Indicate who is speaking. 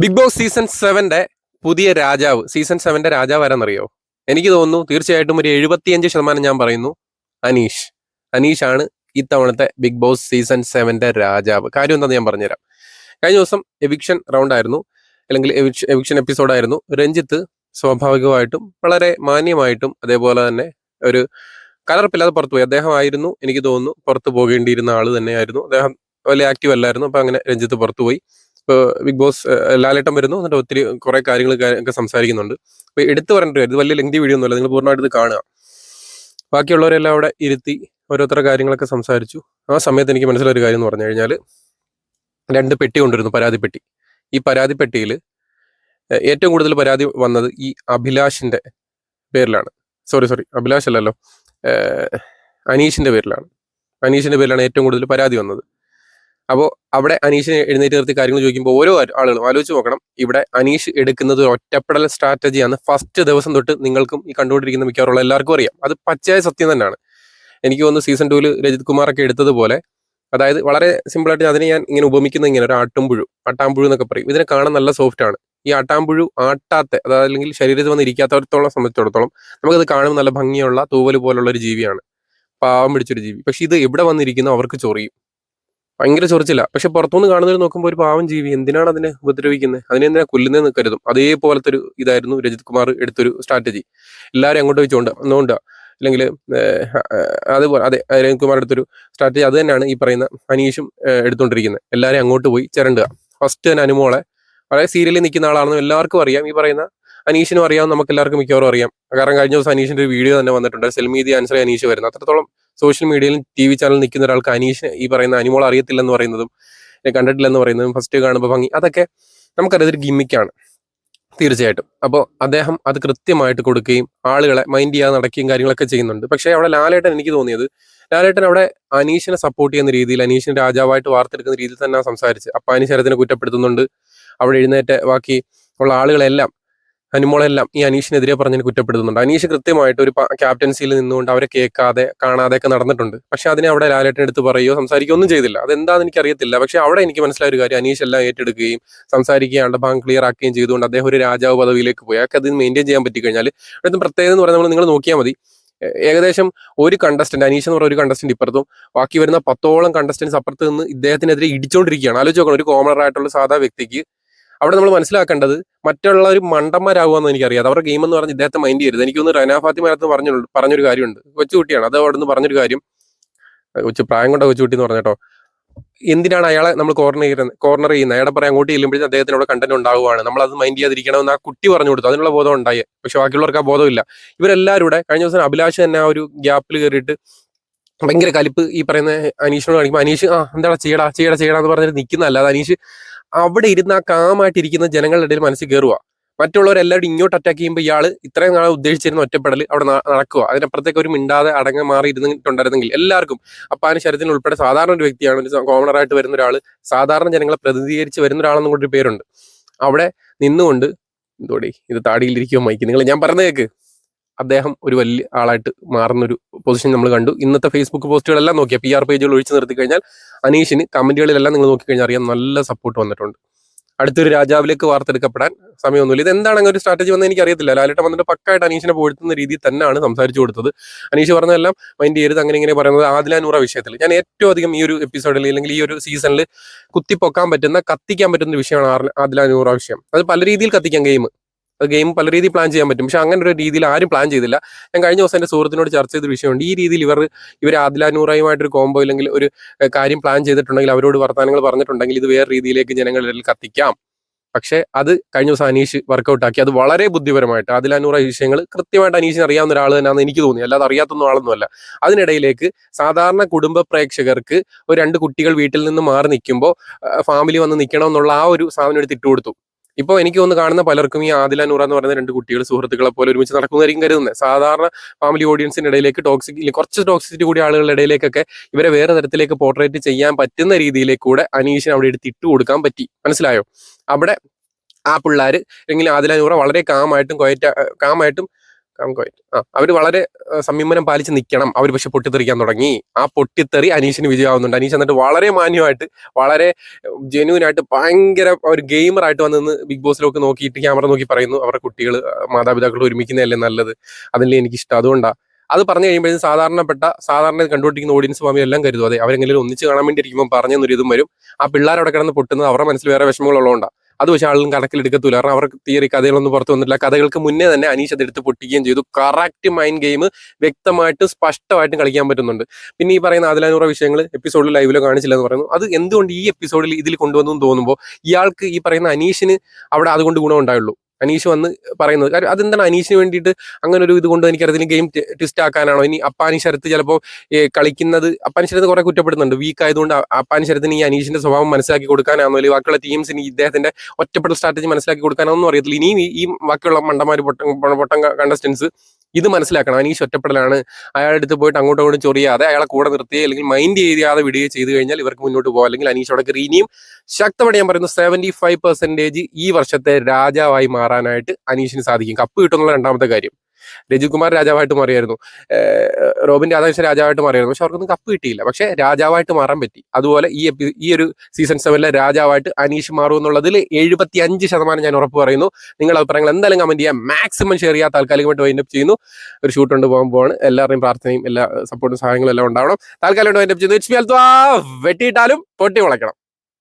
Speaker 1: Big boss season സെവന്റെ പുതിയ രാജാവ് season സെവന്റെ രാജാവ് ആരാന്നറിയോ? എനിക്ക് തോന്നുന്നു തീർച്ചയായിട്ടും ഒരു എഴുപത്തിയഞ്ച് ശതമാനം ഞാൻ പറയുന്നു അനീഷ്. അനീഷ് ആണ് ഇത്തവണത്തെ ബിഗ് ബോസ് സീസൺ സെവന്റെ രാജാവ്. കാര്യം എന്താണെന്ന് ഞാൻ പറഞ്ഞുതരാം. കഴിഞ്ഞ ദിവസം എവിക്ഷൻ റൗണ്ട് ആയിരുന്നു. അല്ലെങ്കിൽ എവിക്ഷൻ എപ്പിസോഡായിരുന്നു രഞ്ജിത്ത് സ്വാഭാവികമായിട്ടും വളരെ മാന്യമായിട്ടും അതേപോലെ തന്നെ ഒരു കലർപ്പില്ലാതെ പുറത്തുപോയി. അദ്ദേഹം ആയിരുന്നു എനിക്ക് തോന്നുന്നു പുറത്തു പോകേണ്ടിയിരുന്ന ആൾ തന്നെയായിരുന്നു. അദ്ദേഹം വലിയ ആക്റ്റീവ് അല്ലായിരുന്നു. അപ്പൊ അങ്ങനെ രഞ്ജിത്ത് പുറത്തുപോയി. ഇപ്പോൾ ബിഗ് ബോസ് ലാലേട്ടം വരുന്നു. എന്നിട്ട് ഒത്തിരി കുറെ കാര്യങ്ങൾ ഒക്കെ സംസാരിക്കുന്നുണ്ട്. അപ്പൊ എടുത്തു പറഞ്ഞിട്ട് ഇത് വലിയ ലെങ്തി വീഡിയോ ഒന്നുമല്ല. നിങ്ങൾ പൂർണമായിട്ട് ഇത് കാണുക. ബാക്കിയുള്ളവരെല്ലാം അവിടെ ഇരുത്തി ഓരോരുത്തരുടെ കാര്യങ്ങളൊക്കെ സംസാരിച്ചു. ആ സമയത്ത് എനിക്ക് മനസ്സിലൊരു കാര്യം എന്ന് പറഞ്ഞു കഴിഞ്ഞാൽ രണ്ട് പെട്ടി കൊണ്ടിരുന്നു പരാതി പെട്ടി. ഈ പരാതി പെട്ടിയിൽ ഏറ്റവും കൂടുതൽ പരാതി വന്നത് ഈ അഭിലാഷിന്റെ പേരിലാണ്. സോറി സോറി അഭിലാഷ് അല്ലല്ലോ. അനീഷിന്റെ പേരിലാണ്. അനീഷിന്റെ പേരിലാണ് ഏറ്റവും കൂടുതൽ പരാതി വന്നത്. അപ്പോൾ അവിടെ അനീഷിനെ എഴുന്നേറ്റ് നിർത്തി കാര്യങ്ങൾ ചോദിക്കുമ്പോൾ ഓരോ ആളുകളും ആലോചിച്ച് നോക്കണം. ഇവിടെ അനീഷ് എടുക്കുന്നത് ഒരു ഒറ്റപ്പെടൽ സ്ട്രാറ്റജിയാണ് ഫസ്റ്റ് ദിവസം തൊട്ട് നിങ്ങൾക്കും ഈ കണ്ടുകൊണ്ടിരിക്കുന്ന മിക്കവാറുള്ള എല്ലാവർക്കും അറിയാം. അത് പച്ചയായ സത്യം തന്നെയാണ്. എനിക്ക് തോന്നുന്നു സീസൺ ടൂവിൽ രജിത് കുമാറൊക്കെ എടുത്തതുപോലെ അതായത് വളരെ സിമ്പിളായിട്ട് അതിനെ ഞാൻ ഇങ്ങനെ ഉപമിക്കുന്ന ഇങ്ങനെ ഒരു ആട്ടുംപുഴു ആട്ടാമ്പുഴു എന്നൊക്കെ പറയും. ഇതിനെ കാണാൻ നല്ല സോഫ്റ്റ് ആണ്. ഈ ആട്ടാമ്പുഴു ആട്ടാത്ത അതായത് അല്ലെങ്കിൽ ശരീരത്തിൽ വന്ന് ഇരിക്കാത്തടത്തോളം സംബന്ധിച്ചിടത്തോളം നമുക്കത് കാണുമ്പോൾ നല്ല ഭംഗിയുള്ള തൂവൽ പോലുള്ള ഒരു ജീവിയാണ്. പാവം പിടിച്ചൊരു ജീവി. പക്ഷെ ഇത് എവിടെ വന്നിരിക്കുന്നു അവർക്ക് ചൊറിയും. ഭയങ്കര ചൊറിച്ചില്ല പക്ഷെ പുറത്തുനിന്ന് കാണുന്നവർ നോക്കുമ്പോൾ ഒരു പാവം ജീവി എന്തിനാണ് അതിനെ ഉപദ്രവിക്കുന്നത് അതിനെ എന്തിനാ കൊല്ലുന്നതെന്ന് കരുതും. അതേപോലത്തെ ഒരു ഇതായിരുന്നു രജിത് കുമാർ എടുത്തൊരു സ്ട്രാറ്റജി. എല്ലാവരും അങ്ങോട്ട് വെച്ചുകൊണ്ട് നോണ്ട അല്ലെങ്കിൽ അതുപോലെ അതെ രജിത് കുമാർ എടുത്തൊരു സ്ട്രാറ്റജി അത് തന്നെയാണ് ഈ പറയുന്ന അനീഷും എടുത്തുകൊണ്ടിരിക്കുന്നത് എല്ലാവരും അങ്ങോട്ട് പോയി ചിരണ്ടുക. ഫസ്റ്റ് തന്നെ അനുമോളെ. വളരെ സീരിയലിൽ നിൽക്കുന്ന ആളാണെന്ന് എല്ലാവർക്കും അറിയാം. ഈ പറയുന്ന അനീഷിനും അറിയാം നമുക്ക് എല്ലാവർക്കും മിക്കവാറും അറിയാം. കാരണം കഴിഞ്ഞ ദിവസം അനീഷിന്റെ ഒരു വീഡിയോ തന്നെ വന്നിട്ടുണ്ട്. സെൽമീതി ആൻസർ അനീഷ് വരുന്നത് അത്രത്തോളം സോഷ്യൽ മീഡിയയിലും ടി വി ചാനലിൽ നിൽക്കുന്ന ഒരാൾക്ക് അനീഷ് ഈ പറയുന്ന അനിമോൾ അറിയത്തില്ലെന്ന് പറയുന്നതും കണ്ടിട്ടില്ലെന്ന് പറയുന്നതും ഫസ്റ്റ് കാണുമ്പോൾ ഭംഗി. അതൊക്കെ നമുക്കറിയാം ഇതൊരു ഗിമ്മിക്കാണ് തീർച്ചയായിട്ടും. അപ്പോൾ അദ്ദേഹം അത് കൃത്യമായിട്ട് കൊടുക്കുകയും ആളുകളെ മൈൻഡ് ചെയ്യാതെ നടക്കുകയും കാര്യങ്ങളൊക്കെ ചെയ്യുന്നുണ്ട്. പക്ഷേ അവിടെ ലാലേട്ടൻ എനിക്ക് തോന്നിയത് ലാലേട്ടൻ അവിടെ അനീഷിനെ സപ്പോർട്ട് ചെയ്യുന്ന രീതിയിൽ അനീഷിനെ രാജാവായിട്ട് വാർത്തെടുക്കുന്ന രീതിയിൽ തന്നെ സംസാരിച്ച് അപ്പാനി ശരത്തിനെ കുറ്റപ്പെടുത്തുന്നുണ്ട്. അവിടെ എഴുന്നേറ്റ ബാക്കി ഉള്ള ആളുകളെല്ലാം അനുമോളെല്ലാം ഈ അനീഷിനെതിരെ പറഞ്ഞതിന് കുറ്റപ്പെടുത്തുന്നുണ്ട്. അനീഷ് കൃത്യമായിട്ട് ഒരു ക്യാപ്റ്റൻസിയിൽ നിന്നുകൊണ്ട് അവരെ കേൾക്കാതെ കാണാതെ ഒക്കെ നടന്നിട്ടുണ്ട്. പക്ഷെ അതിനെ അവിടെ ലാലേട്ടൻ എടുത്ത് പറയുകയോ സംസാരിക്കുകയോ ഒന്നും ചെയ്തില്ല. അതെന്താന്ന് എനിക്ക് അറിയത്തില്ല പക്ഷെ അവിടെ എനിക്ക് മനസ്സിലായ ഒരു കാര്യം അനീഷ് എല്ലാം ഏറ്റെടുക്കുകയും സംസാരിക്കുകയും ആളുടെ ഭാഗം ക്ലിയർ ആക്കുകയും ചെയ്തുകൊണ്ട് അദ്ദേഹം ഒരു രാജാവ് പദവിയിലേക്ക് പോയി. അയാൾക്ക് അത് മെയിന്റെയിൻ ചെയ്യാൻ പറ്റി കഴിഞ്ഞാൽ അടുത്ത പ്രത്യേകത എന്ന് പറയുന്നത് നിങ്ങൾ നോക്കിയാൽ മതി. ഏകദേശം ഒരു കണ്ടസ്റ്റന്റ് അനീഷ് എന്ന് പറഞ്ഞ ഒരു കണ്ടസ്റ്റന്റ് ഇപ്പുറത്തും ബാക്കി വരുന്ന പത്തോളം കണ്ടസ്റ്റന്റ്സ് അപ്പുറത്ത് നിന്ന് ഇദ്ദേഹത്തിനെതിരെ ഇടിച്ചുകൊണ്ടിരിക്കുകയാണ് ആലോചിച്ച് നോക്കണം ഒരു കോമണർ ആയിട്ടുള്ള സാധാ വ്യക്തിക്ക് അവിടെ നമ്മൾ മനസ്സിലാക്കേണ്ടത് മറ്റുള്ള ഒരു മണ്ടന്മാരാകുമെന്ന് എനിക്കറിയാം അവരുടെ ഗെയിം എന്ന് പറഞ്ഞാൽ ഇദ്ദേഹത്തെ മൈൻഡ് ചെയ്യരുത്. എനിക്കൊന്ന് റനാ ഫാത്തിമ അടുത്ത് പറഞ്ഞു പറഞ്ഞൊരു കാര്യമുണ്ട്. കൊച്ചുകുട്ടിയാണ്. അത് അവിടെ നിന്ന് പറഞ്ഞൊരു കാര്യം. കൊച്ചു പ്രായം കൊണ്ട കൊച്ചുകുട്ടി എന്ന് പറഞ്ഞോ എന്തിനാണ് അയാളെ നമ്മൾ കോർണർ ചെയ്യുന്നത്? കോർണർ ചെയ്യുന്നത്? അയാളെ പറയാൻ അങ്ങോട്ട് ചെല്ലുമ്പോഴേക്കും അദ്ദേഹത്തിന് അവിടെ കണ്ടന്റ് ഉണ്ടാവുകയാണ് നമ്മൾ അത് മൈൻഡ് ചെയ്യാതിരിക്കണമെന്ന് ആ കുട്ടി പറഞ്ഞു കൊടുത്തു. അതിനുള്ള ബോധം ഉണ്ടായി. പക്ഷെ ബാക്കിയുള്ളവർക്ക് ആ ബോധമില്ല. ഇവരെല്ലാവരുടെ കഴിഞ്ഞ ദിവസം അഭിലാഷ് തന്നെ ആ ഒരു ഗ്യാപ്പിൽ കയറിയിട്ട് ഭയങ്കര കലിപ്പ് ഈ പറയുന്ന അനീഷിനോട് കാണിക്കുമ്പോൾ അനീഷ് ആ എന്താടാ ചെയ്യടാ ചെയ്യടാ ചെയ്യടാ എന്ന് പറഞ്ഞിട്ട് നിൽക്കുന്നതല്ല അത് അനീഷ് അവിടെ ഇരുന്ന് ആ കാമായിട്ടിരിക്കുന്ന ജനങ്ങളുടെ ഇടയിൽ മനസ്സിൽ കയറുക മറ്റുള്ളവരെല്ലാവരും ഇങ്ങോട്ട് അറ്റാക്ക് ചെയ്യുമ്പോൾ ഇയാൾ ഇത്രയും നാളെ ഉദ്ദേശിച്ചിരുന്ന ഒറ്റപ്പെടൽ അവിടെ നടക്കുക. അതിനപ്പുറത്തേക്ക് ഒരു മിണ്ടാതെ അടങ്ങ മാറി ഇരുന്നിട്ടുണ്ടായിരുന്നെങ്കിൽ എല്ലാവർക്കും അപ്പാന് ശരത്തിന് ഉൾപ്പെടെ സാധാരണ ഒരു വ്യക്തിയാണ് ഒരു കോമണറായിട്ട് വരുന്ന ഒരാൾ സാധാരണ ജനങ്ങളെ പ്രതിനിധീകരിച്ച് വരുന്ന ഒരാളെന്നും കൂടി പേരുണ്ട്. അവിടെ നിന്നുകൊണ്ട് എന്തോടി ഇത് താടിയിലിരിക്കുമോ മൈക്ക്. നിങ്ങൾ ഞാൻ പറഞ്ഞ കേക്ക്. അദ്ദേഹം ഒരു വലിയ ആളായിട്ട് മാറുന്ന ഒരു പൊസിഷൻ നമ്മൾ കണ്ടു. ഇന്നത്തെ ഫേസ്ബുക്ക് പോസ്റ്റുകളെല്ലാം നോക്കിയാൽ പി ആർ പേജുകൾ ഒഴിച്ചു നിർത്തി കഴിഞ്ഞാൽ അനീഷിന് കമന്റുകളിലെല്ലാം നിങ്ങൾ നോക്കിക്കഴിഞ്ഞാൽ അറിയാം നല്ല സപ്പോർട്ട് വന്നിട്ടുണ്ട്. അടുത്തൊരു രാജാവിലേക്ക് വാർത്തെടുക്കപ്പെടാൻ സമയമൊന്നുമില്ല. ഇത് എന്താണ് അങ്ങനെ ഒരു സ്ട്രാറ്റജി വന്നത് എനിക്ക് അറിയത്തില്ല ലാലേട്ടൻ വന്നിട്ട് പക്കായിട്ട് അനീഷിനെ പോഴ്ത്തുന്ന രീതിയിൽ തന്നെയാണ് സംസാരിച്ചു കൊടുത്തത്. അനീഷ് പറഞ്ഞതെല്ലാം മൈൻഡ് ചെയ്യരുത്. അങ്ങനെ ഇങ്ങനെ പറയുന്നത് ആദിലാനൂറ വിഷയത്തിൽ. ഞാൻ ഏറ്റവും അധികം ഈ ഒരു എപ്പിസോഡിൽ അല്ലെങ്കിൽ ഈ ഒരു സീസണിൽ കുത്തിപ്പൊക്കാൻ പറ്റുന്ന കത്തിക്കാൻ പറ്റുന്ന വിഷയമാണ് ആദിലാനൂറ വിഷയം. അത് പല രീതിയിൽ കത്തിക്കാൻ അത് ഗെയിം പല രീതിയിൽ പ്ലാൻ ചെയ്യാൻ പറ്റും. പക്ഷെ അങ്ങനെ ഒരു രീതിയിൽ ആരും പ്ലാൻ ചെയ്തില്ല. ഞാൻ കഴിഞ്ഞ ദിവസം എന്റെ സുഹൃത്തിനോട് ചർച്ച ചെയ്ത വിഷയമുണ്ട്. ഈ രീതിയിൽ ഇവർ ഇവർ ആദിലാനൂറായുമായിട്ടൊരു കോംബോ ഇല്ലെങ്കിൽ ഒരു കാര്യം പ്ലാൻ ചെയ്തിട്ടുണ്ടെങ്കിൽ അവരോട് വർത്തമാനങ്ങൾ പറഞ്ഞിട്ടുണ്ടെങ്കിൽ ഇത് വേറെ രീതിയിലേക്ക് ജനങ്ങളിൽ കത്തിക്കാം. പക്ഷേ അത് കഴിഞ്ഞ ദിവസം അനീഷ് വർക്കൗട്ട് ആക്കി. അത് വളരെ ബുദ്ധിപരമായിട്ട് ആദിലാനൂറ വിഷയങ്ങൾ കൃത്യമായിട്ട് അനീഷിന് അറിയാവുന്ന ഒരാൾ തന്നെയാണെന്ന് എനിക്ക് തോന്നി. അല്ലാതെ അറിയാത്തൊന്നും ആളൊന്നുമല്ല. അതിനിടയിലേക്ക് സാധാരണ കുടുംബ പ്രേക്ഷകർക്ക് ഒരു രണ്ട് കുട്ടികൾ വീട്ടിൽ നിന്ന് മാറി നിൽക്കുമ്പോൾ ഫാമിലി വന്ന് നിൽക്കണം എന്നുള്ള ആ ഒരു സാധനം എടുത്ത് ഇട്ട് കൊടുത്തു ഇപ്പോൾ എനിക്ക് ഒന്ന് കാണുന്ന പലർക്കും ഈ ആദില നൂറ എന്ന് പറയുന്ന രണ്ട് കുട്ടികൾ സുഹൃത്തുക്കളെ പോലെ ഒരുമിച്ച് നടക്കുന്നതായിരിക്കും കരുതുന്നത്. സാധാരണ ഫാമിലി ഓഡിയൻസിന്റെ ഇടയിലേക്ക് ടോക്സിക് കുറച്ച് ടോക്സിസിറ്റി കൂടി ആളുകളുടെ ഇടയിലേക്കൊക്കെ ഇവരെ വേറെ തരത്തിലേക്ക് പോർട്രേറ്റ് ചെയ്യാൻ പറ്റുന്ന രീതിയിലേക്ക് കൂടെ അനീഷിന് അവിടെ എടുത്ത് ഇട്ട് കൊടുക്കാൻ പറ്റി. മനസ്സിലായോ? അവിടെ ആ പിള്ളേർ അല്ലെങ്കിൽ ആദില നൂറ വളരെ കാമായിട്ടും കോയറ്റ കാമായിട്ടും Quiet. ആ വളരെ സംയമനം പാലിച്ച് നിൽക്കണം അവർ പക്ഷെ പൊട്ടിത്തെറിക്കാൻ തുടങ്ങി. ആ പൊട്ടിത്തെറി അനീഷിന് വിജയമാവുന്നുണ്ട്. അനീഷ് എന്നിട്ട് വളരെ മാന്യമായിട്ട് വളരെ ജെന്യൂൻ ആയിട്ട് ഭയങ്കര ഒരു ഗെയിമർ ആയിട്ട് വന്ന് ബിഗ് ബോസിലൊക്കെ നോക്കിയിട്ട് ക്യാമറ നോക്കി പറയുന്നു അവരുടെ കുട്ടികൾ മാതാപിതാക്കൾ ഒരുമിക്കുന്നതല്ലേ നല്ലത്? അതല്ലേ എനിക്ക് ഇഷ്ടം അതുകൊണ്ടാണ് അത് പറഞ്ഞു കഴിയുമ്പോഴും സാധാരണപ്പെട്ട സാധാരണ കണ്ടുകൊണ്ടിരിക്കുന്ന ഓഡിയൻസ് മാമി എല്ലാം കരുതും. അതെ അവരെങ്കിലും ഒന്നിച്ച് കാണാൻ വേണ്ടി ഇരിക്കുമ്പോൾ പറഞ്ഞെന്നൊരു ഇതും വരും. ആ പിള്ളേർ അവിടെ കിടന്ന് പൊട്ടുന്നത് അവരുടെ മനസ്സിൽ വേറെ വിഷമങ്ങളുള്ളതുകൊണ്ടാണ് അത് പക്ഷേ ആളും കണക്കിലെടുക്കത്തില്ല കാരണം അവർക്ക് തിയറി കഥകളൊന്നും പുറത്തു വന്നിട്ടില്ല. കഥകൾക്ക് മുന്നേ തന്നെ അനീഷ് അത് എടുത്ത് പൊട്ടിക്കുകയും ചെയ്തു. കറക്റ്റ് മൈൻഡ് ഗെയിം വ്യക്തമായിട്ടും സ്പഷ്ടമായിട്ടും കളിക്കാൻ പറ്റുന്നുണ്ട്. പിന്നെ ഈ പറയുന്ന അതിലൂറ വിഷയങ്ങൾ എപ്പിസോഡിൽ ലൈവിലോ കാണിച്ചില്ലെന്ന് പറയുന്നു. അത് എന്തുകൊണ്ട് ഈ എപ്പിസോഡിൽ ഇതിൽ കൊണ്ടുവന്നു തോന്നുമ്പോൾ ഇയാൾക്ക് ഈ പറയുന്ന അനീഷിന് അവിടെ അതുകൊണ്ട് ഗുണം ഉണ്ടായുള്ളൂ. അനീഷ് വന്ന് പറയുന്നത്. കാര്യം അതെന്താണ് അനീഷിന് വേണ്ടിയിട്ട് അങ്ങനെ ഒരു ഇത് കൊണ്ട് എനിക്കറിയത്തില്ല ഗെയിം ട്വിസ്റ്റ് ആക്കാനാണോ? ഇനി അപ്പാനി ശരത്ത് ചിലപ്പോൾ കളിക്കുന്നത് അപ്പാനി ശരത്ത് കുറെ കുറ്റപ്പെടുന്നുണ്ട്. വീക്ക് ആയതുകൊണ്ട് അപ്പാനി ശരത്തിന് ഈ അനീഷിന്റെ സ്വഭാവം മനസ്സിലാക്കി കൊടുക്കാനാണോ? അല്ലെങ്കിൽ ബാക്കിയുള്ള ടീംസിന് ഇദ്ദേഹത്തിന്റെ ഒറ്റപ്പെട്ട സ്ട്രാറ്റജി മനസ്സിലാക്കി കൊടുക്കാനോ ഒന്നും അറിയത്തില്ല. ഇനിയും ഈ- ഈ ബാക്കിയുള്ള മണ്ടമാര് പൊട്ടം പൊട്ടം കണ്ടസ്റ്റൻസ് ഇത് മനസ്സിലാക്കണം. അനീഷ് ഒറ്റപ്പെടലാണ്. അയാളുടെ അടുത്ത് പോയിട്ട് അങ്ങോട്ടും ഇങ്ങോട്ടും ചൊറിയാതെ അയാളെ കൂടെ നിർത്തുകയോ അല്ലെങ്കിൽ മൈൻഡ് ചെയ്യാതെ വിടുകയോ ചെയ്തു കഴിഞ്ഞാൽ ഇവർക്ക് മുന്നോട്ട് പോകാം. അല്ലെങ്കിൽ അനീഷ് അവിടെ ഇനിയും ശക്തമായിട്ട് ഞാൻ പറയുന്നു സെവന്റി ഫൈവ് പെർസെന്റേജ് ഈ വർഷത്തെ രാജാവായി മാറാനായിട്ട് അനീഷിന് സാധിക്കും. കപ്പ് കിട്ടുന്നുള്ള രണ്ടാമത്തെ കാര്യം. രജിത് കുമാർ രാജാവായിട്ട് മാറിയായിരുന്നു. റോബിൻ രാധാകൃഷ്ണൻ രാജാവായിട്ട് മാറിയായിരുന്നു. പക്ഷെ അവർക്കൊന്നും കപ്പ് കിട്ടിയില്ല. പക്ഷെ രാജാവായിട്ട് മാറാൻ പറ്റി. അതുപോലെ ഈ ഈ ഒരു സീസൺ സെവനിലെ രാജാവായിട്ട് അനീഷ് മാറും എന്നുള്ളതിൽ എഴുപത്തി അഞ്ച് ശതമാനം ഞാൻ ഉറപ്പ് പറയുന്നു. നിങ്ങളുടെ അഭിപ്രായങ്ങൾ എന്തായാലും കമന്റ് ചെയ്യാം. മാക്സിമം ഷെയർ ചെയ്യാൻ താൽക്കാലികമായിട്ട് വൈൻഡപ്പ് ചെയ്യുന്നു. ഒരു ഷൂട്ട് കൊണ്ട് പോകാൻ പോവാണ്. എല്ലാവരുടെയും പ്രാർത്ഥനയും എല്ലാ സപ്പോർട്ടും സഹായങ്ങളും എല്ലാം ഉണ്ടാവണം. താൽക്കാലികമായിട്ട് വൈൻഡപ്പ് ചെയ്യുന്നു. വെട്ടിയിട്ടാലും പൊട്ടി മുളയ്ക്കണം.